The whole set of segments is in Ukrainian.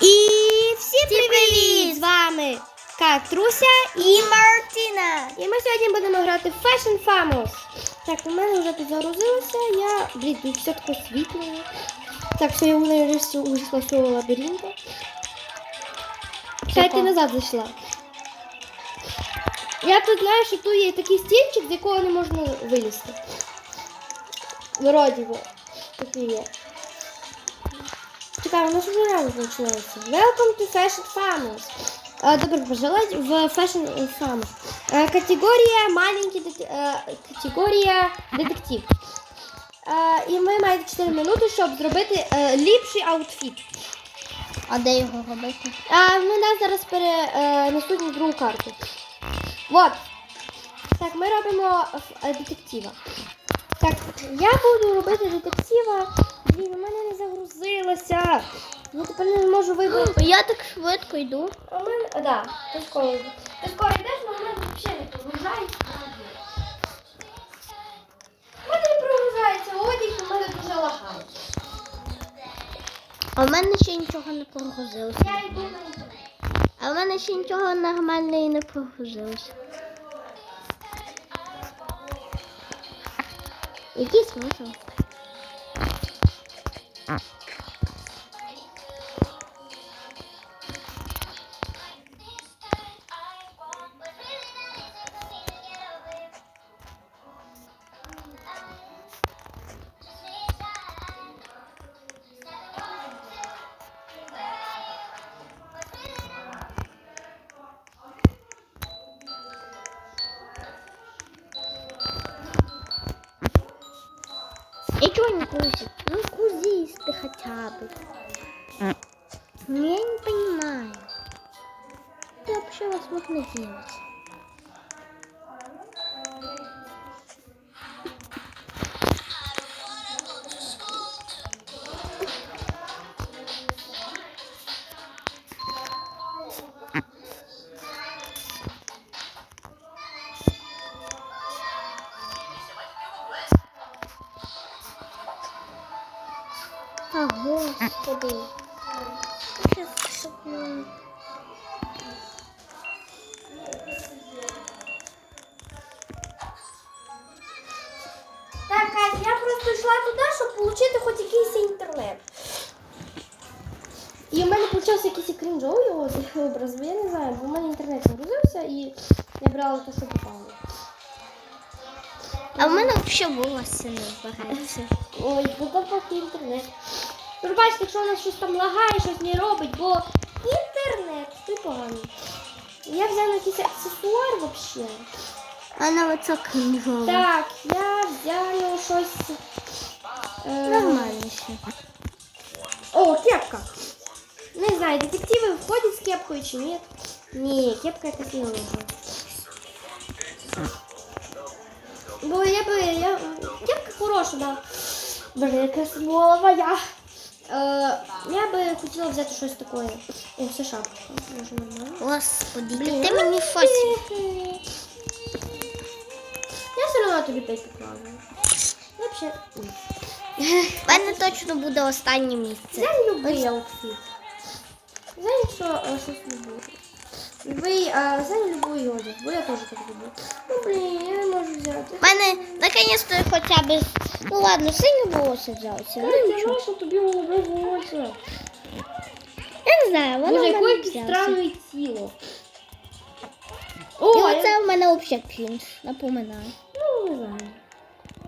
І всім привіт! З вами Катруся і Мартіна. І ми сьогодні будемо грати в Fashion Famous. Так, у мене вже тут загрузилося. Я, блін, тут все таке світло. Так, все, я вийшла з цього лабіринту. Кстати, Чого? назад зайшла. Я тут знаю, що тут є такий стільчик, з якого не можна вилізти. Вроді би. Такий є. Чекай, у нас вже рано почалося. Welcome to Fashion Famous. Е, Добре пожелать в Fashion Famous. Е, Категорія маленький дет- е, категорія детектив. І ми маємо 4 минути, щоб зробити ліпший аутфіт. А де його робити? А ми нас зараз перенесуть на другу карту. Вот. Так, ми робимо детектива. Так, я буду робити детектива. Блін, у мене не загрузилося. Я тепер не можу вибрати. Я так швидко йду. А мене. А, да, ти скоро. Ти скоро йдеш, але у мене взагалі не прогружається. У мене не прогружається одяг, у мене дуже лагає. А в мене ще нічого не прогрузилося. Я йду на інтернет. А в мене ще нічого нормального і не прогрузилося. Який смисл? И чего не грузит? Ну грузись ты хотя бы. Я не понимаю. Ты вообще возможно делать? Крінжовий його образ, бо я не знаю, бо в мене інтернет загрузився і я брала те, що попало. А в мене взагалі волосся не вбирається. Ой, ну там поки інтернет. Тож бачите, якщо у нас щось там лагає, щось не робить, бо інтернет, ти поганий. Я взяла якийсь аксесуар взагалі. А на оце крінжово. Так, я взяла щось. Е, Нормально ще. О, кепка. Не знаю, детективы входят с кепкой чи нет. Не, кепка это не нужно. Бо я би, я... Кепка хороша, да. Боже, яка смолова я. Е, я би хотіла взяти щось таке. О, це шапочка. Може нормально. Господи, Блін, ти мені щось. Я все одно тобі п'ять покладу. Вообще, ні. В мене точно буде останнє місце. Взяй любий аутфіт. Взяй що, е, щось любий. Любий, а, взяй любий одяг, бо я теж так люблю. Ну, блін, я не можу взяти. В мене наконец-то хоча б. Ну ладно, синє волосся взялося. Ну Катя, нічого. нащо тобі голубе волосся? Я не знаю, воно Боже, в мене яке взялося. странне тіло. І О, я- оце в мене взагалі крінж, напоминаю. Ну, не знаю.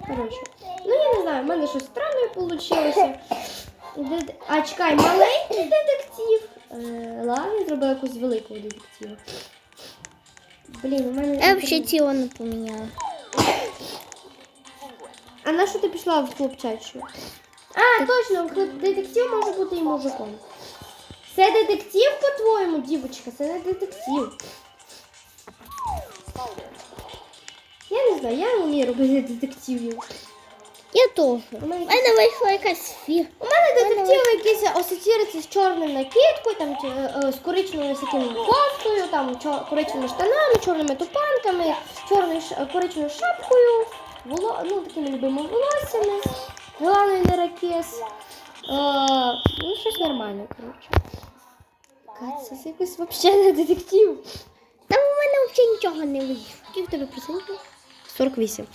Коротше. Ну, я не знаю, в мене щось странне вийшло. А, чекай, маленький детектив. Е, я зробила якусь великого детектива. Блін, у мене... Я взагалі тіло не поміняла. А на що ти пішла в хлопчачу? А, точно, детектив може бути і мужиком. Це детектив, по-твоєму, дівчинка, це не детектив. Я не знаю, я не вмію робити детективів. Я теж. У мене вийшла якась фір. У мене детектив якийсь асоціюється з чорним накидкою, там з коричневою таким кофтою, там коричневими штанами, чорними тупанками, чорною ш- коричневою шапкою, воло, ну, такими любими волоссями, головний неракес. Е, ну, щось нормальне, коротше. Це якийсь взагалі не детектив. Там у мене взагалі нічого не вийшло. Скільки в тебе процентів? 48.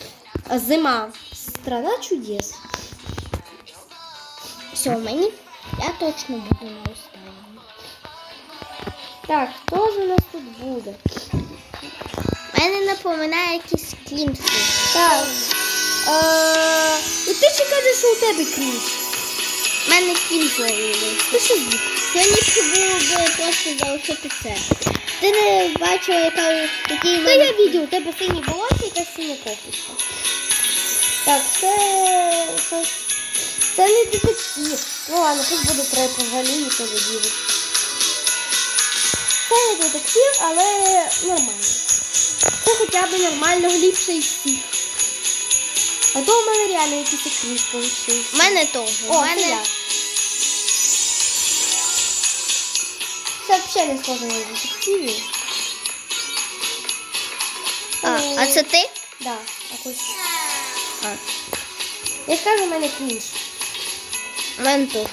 Зима. Страна чудес. Все, мені я точно буду на останньому. Так, хто ж у нас тут буде? Мене напоминає якийсь клімси. Так. Е, і ти ще кажеш, що у тебе крінж. У мене кінцовий. Ти що? Сьогодні було просто залишити це. Ти не бачила, яка який Та я відео, у тебе сині волосся і якась синя кофточка. Так, це, це, це не детектив. Ну ладно, пусть буде три пожалію, то дівчат. Це не детектив, але нормально. Це хоча б нормально ліпше із всіх. А то у мене реально якийсь крінж вийшов. У мене теж. У О, мене... це я. Це взагалі не схоже на детективі. А, а це ти? Да, якось. А. Я ж кажу, у мене крінж. У мене теж.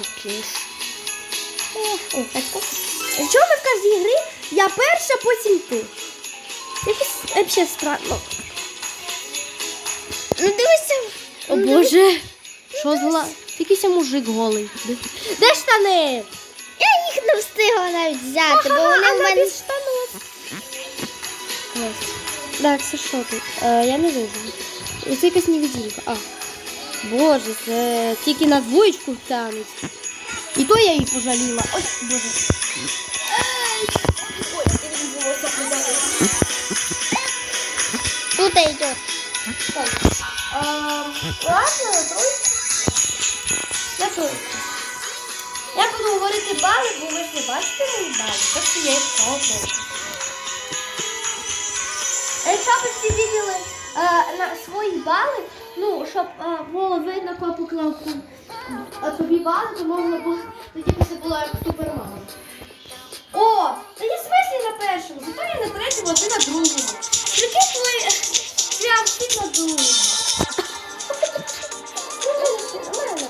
О, Катька. Чому в кожній грі я перша, потім ти? Якось взагалі странно. Ну дивися. О ну, боже. Що зла? Якийсь мужик голий. Де, Де штани? Я їх не встигла навіть взяти, бо вони в мене. штанов. Так, це що тут? Е, я не вижу. Це якась невидимка. А. Боже, це тільки на двоєчку тянуть. І то я її пожаліла. Ой, боже. Ой. Тут йде. Так. А, ладно. Я тройка. Я буду говорити бали, бо ви ж не бачите мої бали. Так що я їх тройка. А Якщо е, на свої бали, ну, щоб е, було видно, кого поклав а тобі бали, то можна було, тоді це було як супермало. О, та є смислі на першому, зато я на третьому, а ти на другому. Прикинь, твої е, прям всі на другому. Ну, в мене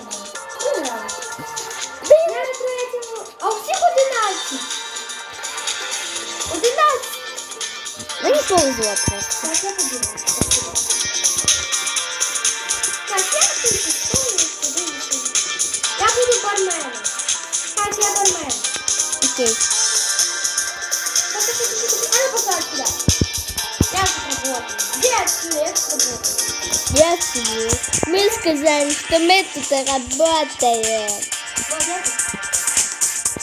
работаю. Я сижу. Мы сказали, что мы тут работаем. Вот, я тут.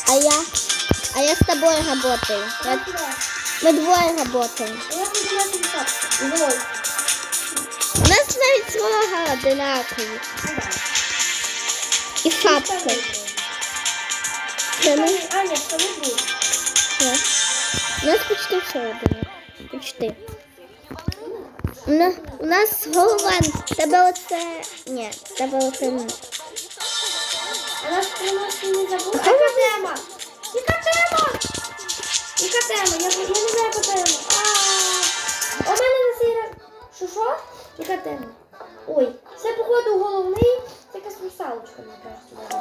А я? А я с тобой работаю. Я Вот сюда. Мы двое работаем. Я буду на телефон. Вот. У нас навіть свого одинакові. І шапка. Це ми. А, нет, что не будет. Ні. У нас почти все одинаково. Почти. У нас, у нас голова. Тебе оце. Ні, тебе оце не. А приносить не. Яка тема? Яка тема? Яка тема? Я, я не знаю, яка тема. А, у мене на цей раз... Що, що? Яка тема? Ой, це, походу, головний. Це якась русалочка, мені кажуть,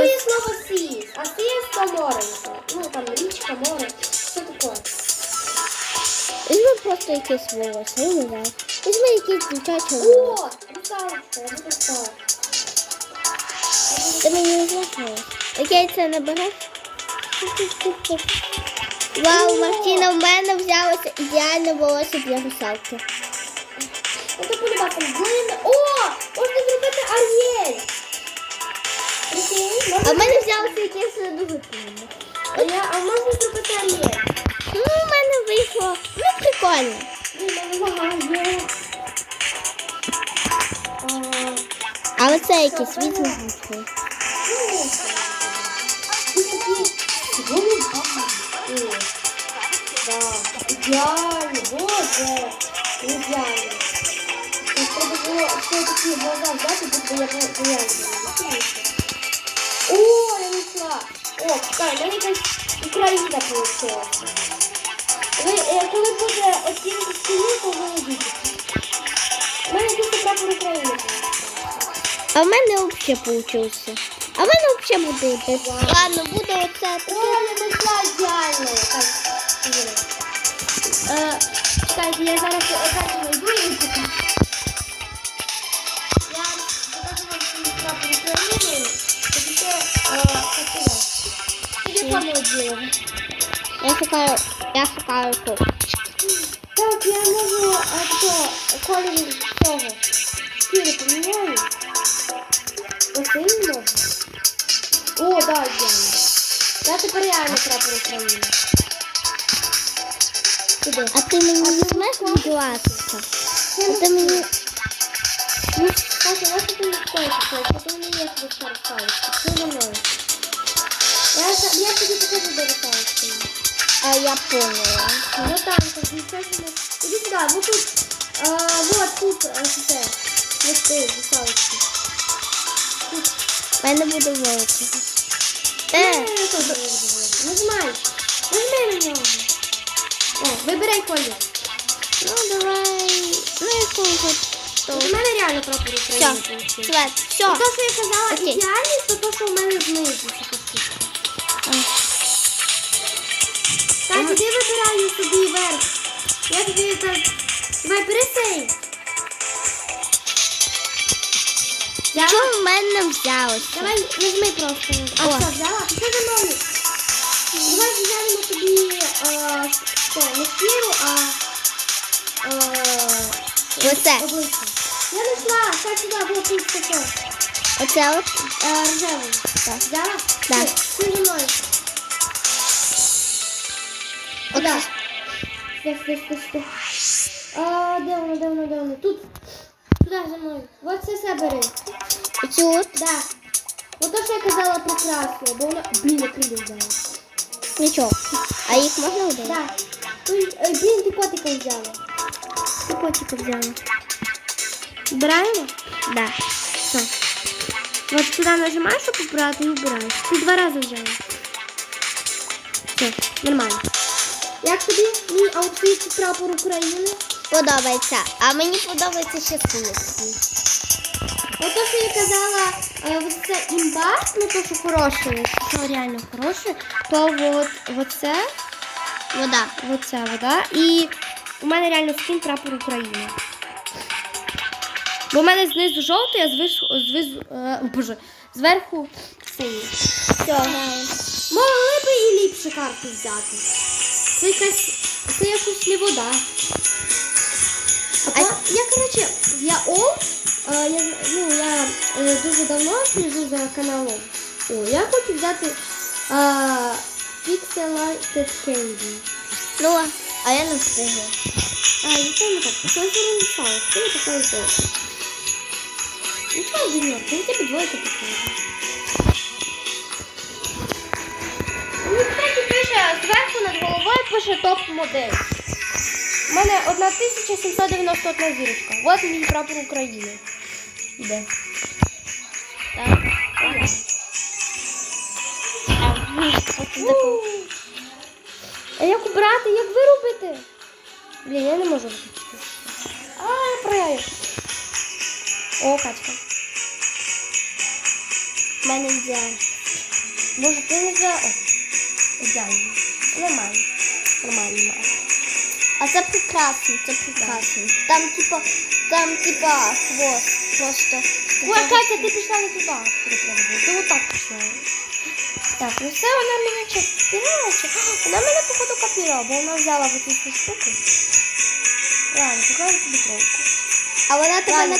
туди робити. Ну, то є слово сіс, а сіс то море. Ну, там річка, море. Що таке? Візьми просто якесь волосся, я не знаю. Візьми якесь дівчаче волосся. О, русалочка, я буду русалочка. Ти мені не знаєш. Яке це не береш? Вау, Мартіна, в мене взялося ідеальне волосся для русалки. Это полюбаться. Длинно. О, в мене якесь дуже длинне. А, я, а можна зробити Ар'єль. Ну, в мене вийшло. Ну, прикольно. В мене є. Але це якийсь такі голубі. Ідеально, боже, ідеально. Треба було ще такі глаза взяти, будто я реально. О, в мене якась Україна вийшла. Ви, е, коли буде оцінка стіни, то ви увидите. У мене тут прапор України. А в мене взагалі вийшло. А в мене взагалі буде. Ладно, буде оце я поняла. Ну там, так, нічого не... Іди сюди, вот тут, а, вот тут, а, це. Вот ти, русалочки. Тут. Мене буде великого. Е, Е, Нажимай. Нажми на нього. О, вибирай колір. ну давай. Ну якого то. У мене реально прапор Все, України получився. Все. То, що я казала, ідеальність, то то, що у мене знизу. Так, іди вибираю собі верх. Я тобі так... Давай, цей. Взяла? Що в мене взялося? Давай, нажми просто. А, О. все, взяла? Пішли за мною. Давай взяємо тобі, а, що, не шкіру, а... а Оце. обличчя. Я знайшла, так сюди, вот тут таке. Оце от. Е, рожевий. Так. Взяла? Все, Пішли за мною. Куди? Стой, стой, стой, стой. А, де воно, де воно, де воно? Тут. Туди за мною. Вот це все бери. Оцю от. Да. Вот то, що я казала прекрасно, бо вона... Блін, я крилю взяла. Нічого. А їх можна вдати? Да. Ой, ой, блін, ти котика взяла. Ти котика взяла. Убираємо? Да. Все. Вот сюда нажимаешь, чтобы убрать, и убираешь. Ты два раза взяла. Все, нормально. Як тобі мій аутфіт прапор України? Подобається. А мені подобається ще сумісні. От то, що я казала, е, це імба, ну то, що хороше, що реально хороше, то от, оце, Вода. оце вода. І у мене реально скін прапор України. Бо у мене знизу жовтий, а звису, звизу, е, боже, зверху синій. Все. Могли би і ліпше карту взяти. Це якась, це якось не вода. А, А- я, коротше, я Ол, е, я, ну, я е, дуже давно слежу за каналом. О, я хочу взяти е, Pixelated Candy. Ну, а я не встигла. А, це не так. Це не стало. Це не така ідея. Ну, що, Діньор, ти б двойка підходить. Мені, кстати, пише, зверху над головою пише топ-модель. У мене 1791 зірочка. Вот мій прапор України. Іде. Так. А як убрати, як вирубити? Блін, я не можу виключити. А, я проявив. О, Катька. У мене ідеально. Боже, ти не за... О, ідеально. Нормально. Нормально. А це прекрасно, це прекрасно. Там типа, там типа хвост. Просто. Ой, Катя, ти пішла не туди. Ти отак пішла. Так, ну все, вона мене чіпила. чи- Вона мене, походу, копірувала, бо вона взяла в цю штуку. Ладно, покажу тобі тройку. А вона тебе Ладно. не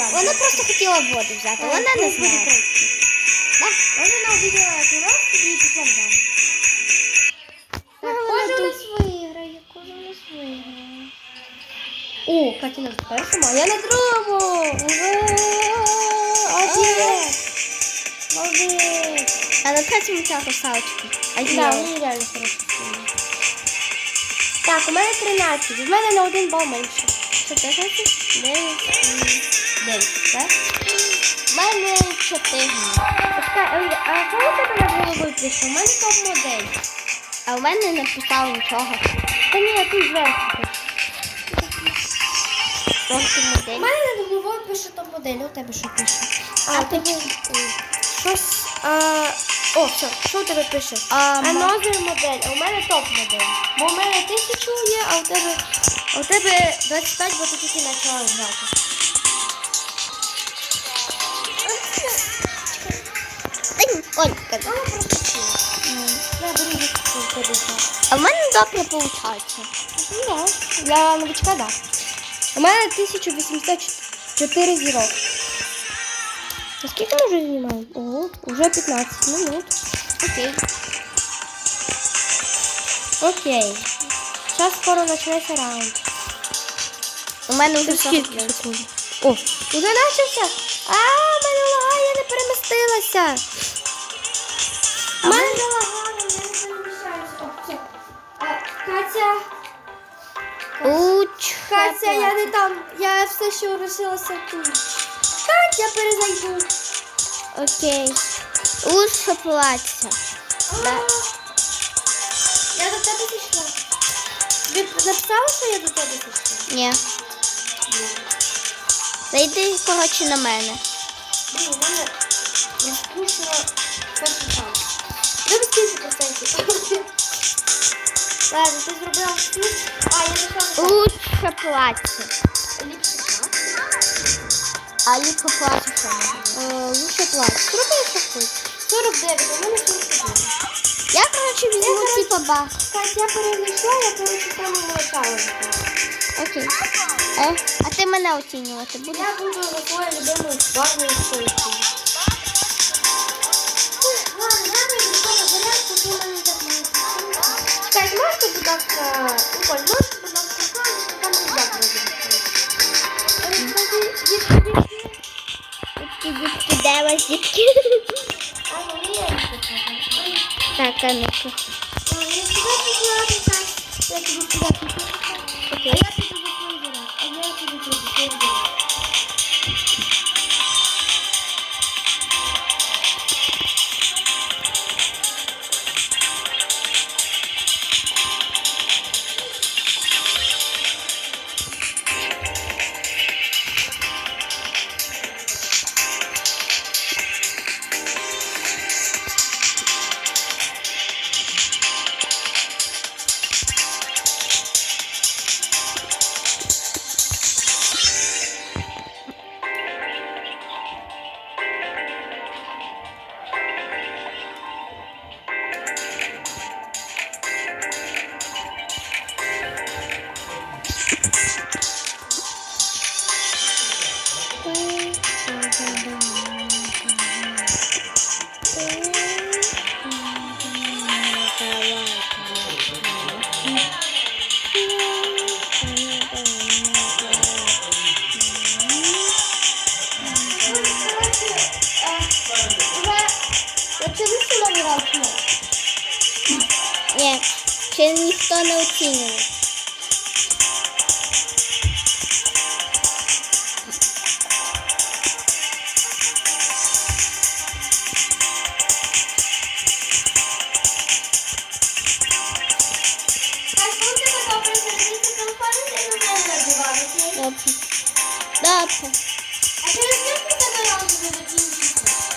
ладно. Вона просто хотіла воду взяти. Вона не знає. Так, вона увидела эту раз і пішла в. О, Катя на першому, а я на другому. Молодець! А на третьому ця русалочка. А я. вони реально хороші. Так, у мене 13, в мене на один бал менше. Що це значить? 9, 9, так? У мене чотири. Почекай, а коли у тебе над головою прийшов? У мене топ-модель. А в мене не написав нічого. Та ні, тут зверху. Просто У мене головою пише топ-модель, у тебе що пише? А, тобі щось. А, О, все, що у тебе пише? А, Another модель, а у мене топ модель. Бо у мене тисячу є, а у тебе, а у тебе 25, бо ти тільки почала грати. Я беру тебе. А в мене добре виходить. Ну для новичка, да. У мене 1804 зірок. А скільки ми вже знімаємо? Ого, вже 15 минут. Окей. Окей. Зараз скоро почнеться раунд. У мене вже Скільки секунд? О, уже почався. А, в мене лагає, я не перемістилася. У мене лагає, я не переміщаюся. Катя. Уч. Катя, я не там. Я все ще лишилася тут. Катя, перезайду. Окей. Лучше платье. Да. Я до тебе пішла. Ти написала, що я до тебе пішла? Ні. Зайди, коротше, на мене. Блін, у мене я скручила перший шанс. Тебе скільки процентів? Ладно, ти зробила всі. А, я на Лучше платье. ліпше плат. А ліпше платье що не Е, Лучше плат. Зроби що хочеш. 49, у мене 49. Я, коротше, візьму типа бах. Кать, я перезайшла, я, коротше, самого начала. Окей. Е, а ти мене оцінювати будеш? Я буду за твою любимую барную стойку. Ладно, я не зарядку, то мене так не будь ласка, Ніколь, можете, будь ласка, сказати, там рюкзак розуміти? Дітки, де вас дітки? Не. Так, а ну-ка. Я тебе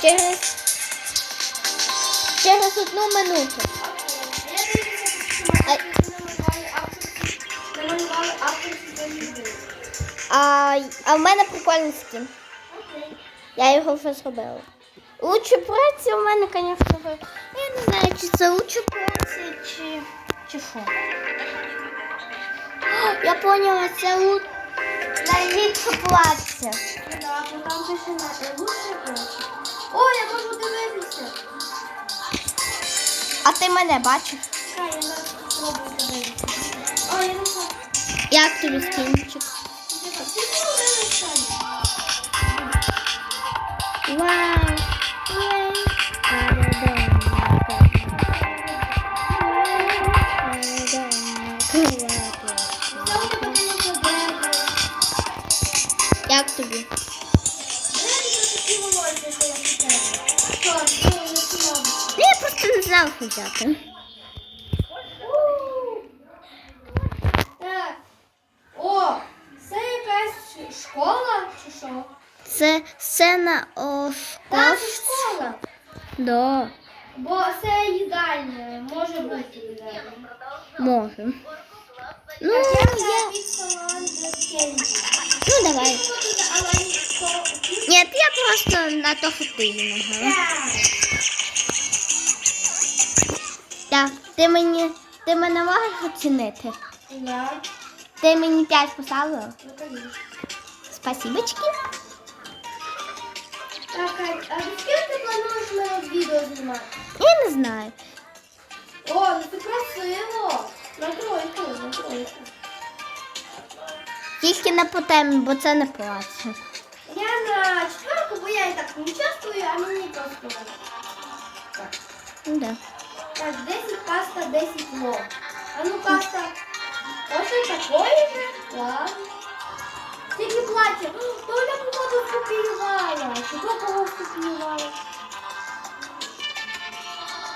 Через, через одну минуту. А, а в мене прикольний скін. Я його вже зробила. Лучше праця у мене, звісно, я не знаю, чи це лучше праця, чи, чи що. Я поняла, це лу... найліпше плаття. Ну да, бо там пише на лучше праця. Ти мене бачиш? Як тобі скінчик? Вау! Не що взяти. Так. О, це якась школа чи що? Це сцена школа. це школа. Да. Бо це їдальня, може бути їдальня. Може. Ну, я ну давай. Ні, я просто на то хотію. Так, ти мені, ти мене можеш оцінити? Я. Ти мені 5 поставила? Ну, конечно. Спасибочки. Так, Кать, а з ким ти плануєш мене відео знімати? Я не знаю. О, ну це красиво. На тройку, на тройку. Тільки не по темі, бо це не плаче. Я на четверку, бо я і так не участвую, а мені просто. Так. Ну да. Так, 10 паста, 10 лов. А ну паста. Ось такої же. Ладно. Тільки плаття. О, Толя походу скопіювала. Чого кого скопіювала?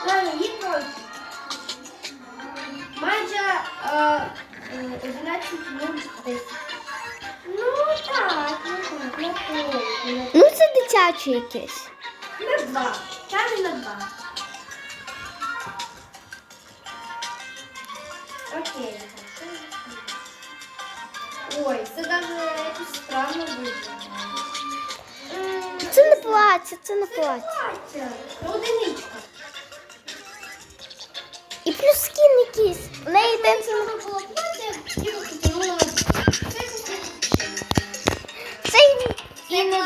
Ладно, їй тройку. Майже е, е, 11 минут 10. Ну так, ну так, на тройку. Ну це дитяче якесь. на два. Там на два. Якось вийде. Це не плаття, це не Це плаття. Ну, Одиничка. І плюс скін якийсь. В неї Це день не було плаття, і потягнула. Це Це і не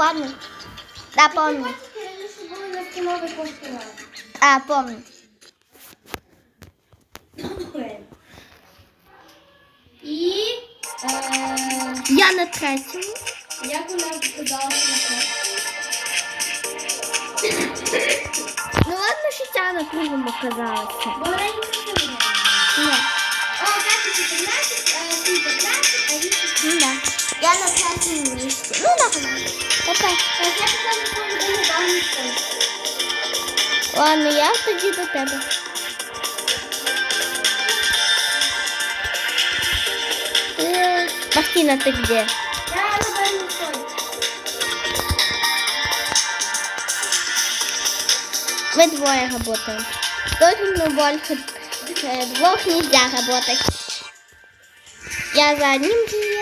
ладно. Да, помню. А, помню. І е, Я на третьому. як нас сказала, Ну ладно, що ця на другому оказалася. Бо раніше не було. Ні. О, так, 14, е, ти 15, а їх да. Я на третьому місці. Ну нормально. Тепер. Так, я показала свою дому бабушку. Ладно, я тоді до тебе. Е, Мартина, ти де? Я на дальній стойці. Мы двое работаем. Должен мы больше э, двух нельзя работать. Я за одним клиентом,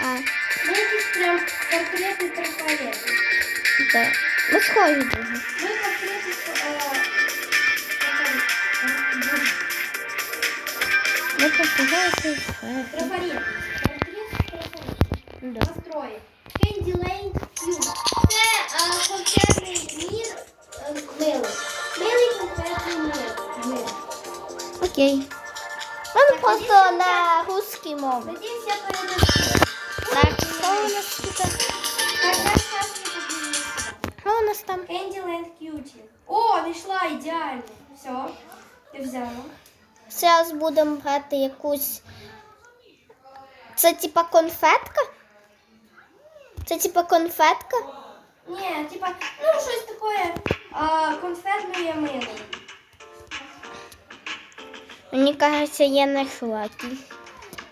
а Ну, прям конкретний трафарет. да. мы схожи друг. Ми конкретно, е, Мы показали. трафарет. Конкретний трафарет. Да. Настрої. Candyland Cube. Це е, конкретний мір е, милий. Милий конкретний мир. Мир. Окей. Он просто на русский мові. Що у нас тут? Що у нас там? Candyland Cutie. О, знайшла ідеально. Все, я взяла. Зараз будемо брати якусь. Це типа конфетка? Це типа конфетка? Ні, типа, ну щось таке а, конфетної миле. Мені кажеться, я знайшла.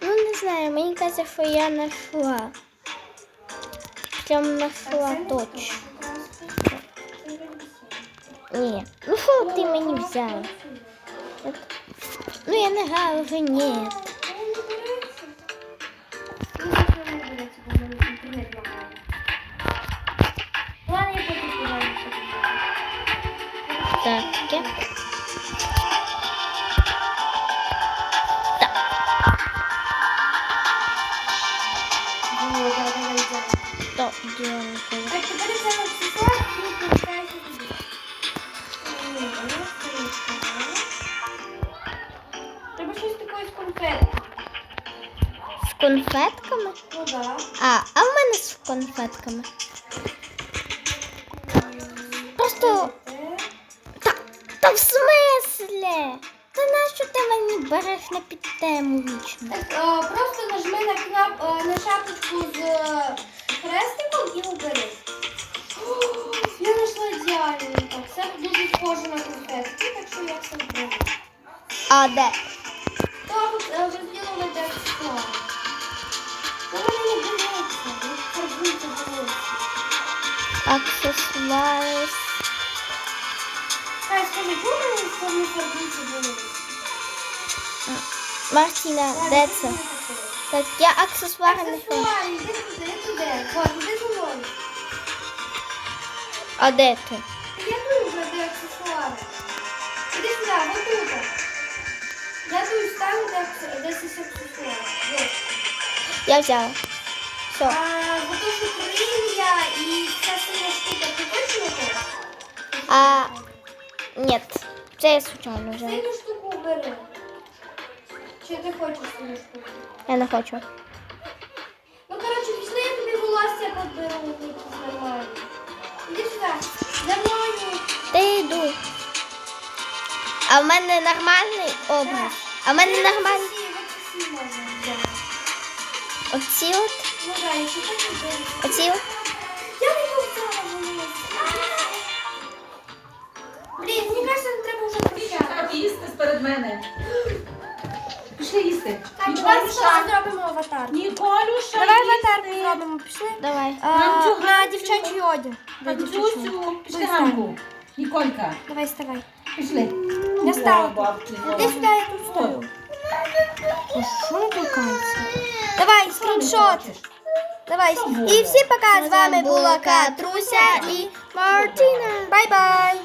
Ну, не знаю, мені кажеться, що я знайшла. Точно. Ні. Ну що ти мені взяла? Ну я не грала вже. Так, я. Да. То, де вона була? Так, тепер взяла аксесуар і повертаюся туди. Ні, вона стоїть. Треба щось таке з конфетки. З конфетками? Ну да. А, а в мене з конфетками. Просто. Та, та в смислі? Та нащо ти мені береш на підтему вічно? Так, е, просто нажми на кнап, е, на шапочку з е, і убери. Я знайшла ідеальний. Так, це дуже схоже на конфетки, так що я все зроблю. А де? Так, от, е, аксесуарів. Та мене не дивиться, не фарбуйте волосся. Аксесуари. Хай скажи, чому не фарбуйте волосся? Мартіна, де це? Так, я аксесуари не хочу. Аксесуари, іди туди, іди туди. А де ти? Я тут вже де аксесуари. Іди сюди, вот тут. Я тут ставлю де десь аксесуари. Я взяла. А вот то, що крилля і ця синя штука, ти точно хочеш? А, ні. Це я случайно взяла. Синю штуку бери. Чи ти хочеш синю штуку? Я не хочу. Ну, коротше, пішли, я тобі волосся подберу, Та я йду. А в мене нормальний образ. А в мене нормальний. Оці, от. Ну. Оці от. Я не. Блін, мені кажется, не треба вже прощати. Їсти перед мене. Пішли їсти. Давай Ніколюша. зробимо аватар. Ніколюша, Давай аватар зробимо, пішли. Давай. А, на дівчачий одяг. Дівчачий. Пішли Ганку. Ніколька, Давай, вставай. пішли. Я стала. Іди о. сюди, я тут стою. А що не толкається? Давай, скріншот. Давай. І всім пока. З вами була Катруся і Мартіна. Бай-бай.